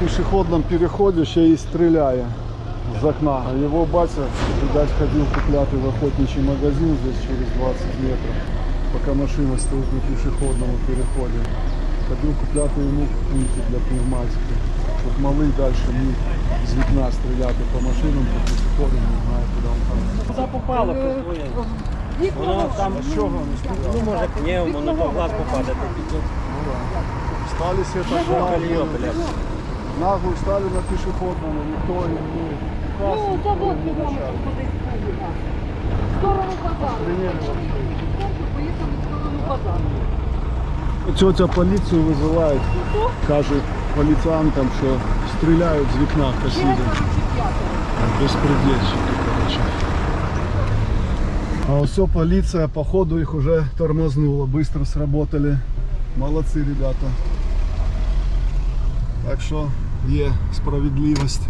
пішохідному переході ще й стріляє з окна. А Його батя, видать, ходив купляти в охотничий магазин здесь через 20 метрів, поки машина стоїть на пішохідному переході. Ходив купляти йому пульки для пневматики, щоб малий далі міг з вікна стріляти по машинам, по пішоходам, не знаю, куди він там. Куди попало, працює. Воно там, З чого не стріляв? ну може, ні, воно то в глаз попаде. Стали себе так Колье, нагло, блядь. нагло стали на пішохідному, ніхто їм не Ну, указує. то вот кілометр кудись поїхав. В сторону базару. Охренели вообще. Поїхали в сторону базару. Тетя поліцію визиває, каже поліціянтам, що стріляють з вікна хасідом. Четверо чи п'ятеро. Безпредельщики, короче. А все, полиция, походу их уже тормознула, быстро сработали. Молодцы, ребята. Так що є справедливость.